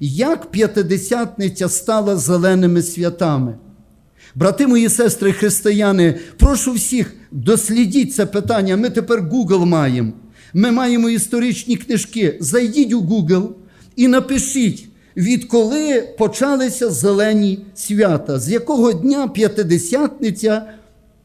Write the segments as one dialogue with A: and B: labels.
A: Як п'ятидесятниця стала зеленими святами? Брати мої сестри християни, прошу всіх, дослідіть це питання. Ми тепер Google маємо. Ми маємо історичні книжки. Зайдіть у Google і напишіть, відколи почалися зелені свята, з якого дня п'ятидесятниця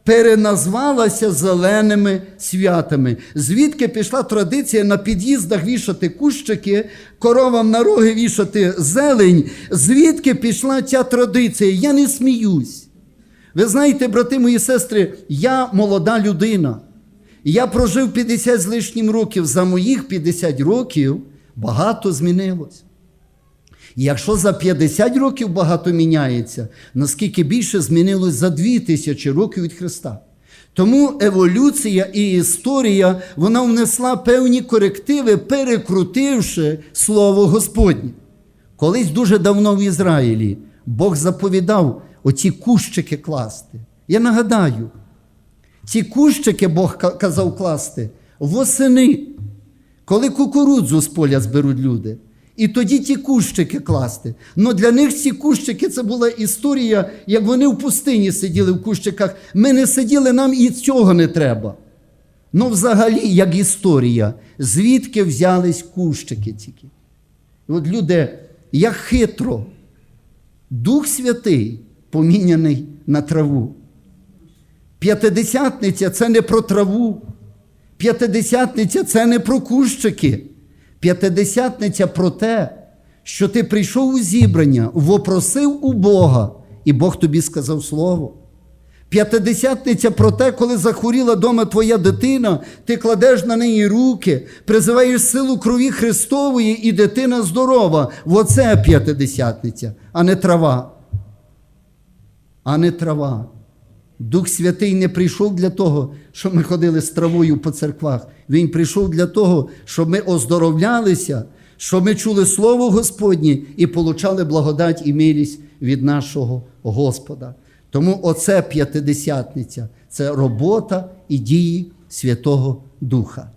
A: переназвалася зеленими святами. Звідки пішла традиція на під'їздах вішати кущики, коровам на роги вішати зелень? Звідки пішла ця традиція? Я не сміюсь. Ви знаєте, брати мої сестри, я молода людина. Я прожив 50 з лишнім років. За моїх 50 років багато змінилось. Якщо за 50 років багато міняється, наскільки більше змінилось за 2000 років від Христа. Тому еволюція і історія вона внесла певні корективи, перекрутивши Слово Господнє. Колись дуже давно в Ізраїлі Бог заповідав оці кущики класти. Я нагадаю, ці кущики Бог казав класти восени, коли кукурудзу з поля зберуть люди. І тоді ті кущики класти. Ну для них ці кущики це була історія, як вони в пустині сиділи в кущиках. Ми не сиділи, нам і цього не треба. Ну, взагалі, як історія, звідки взялись кущики тільки? І от люди, як хитро, Дух Святий поміняний на траву. П'ятидесятниця це не про траву. П'ятидесятниця це не про кущики. П'ятидесятниця про те, що ти прийшов у зібрання, вопросив у Бога, і Бог тобі сказав слово. П'ятидесятниця про те, коли захворіла дома твоя дитина, ти кладеш на неї руки, призиваєш силу крові Христової, і дитина здорова. Оце п'ятидесятниця, а не трава. А не трава. Дух Святий не прийшов для того, щоб ми ходили з травою по церквах. Він прийшов для того, щоб ми оздоровлялися, щоб ми чули Слово Господнє і получали благодать і милість від нашого Господа. Тому оце п'ятидесятниця це робота і дії Святого Духа.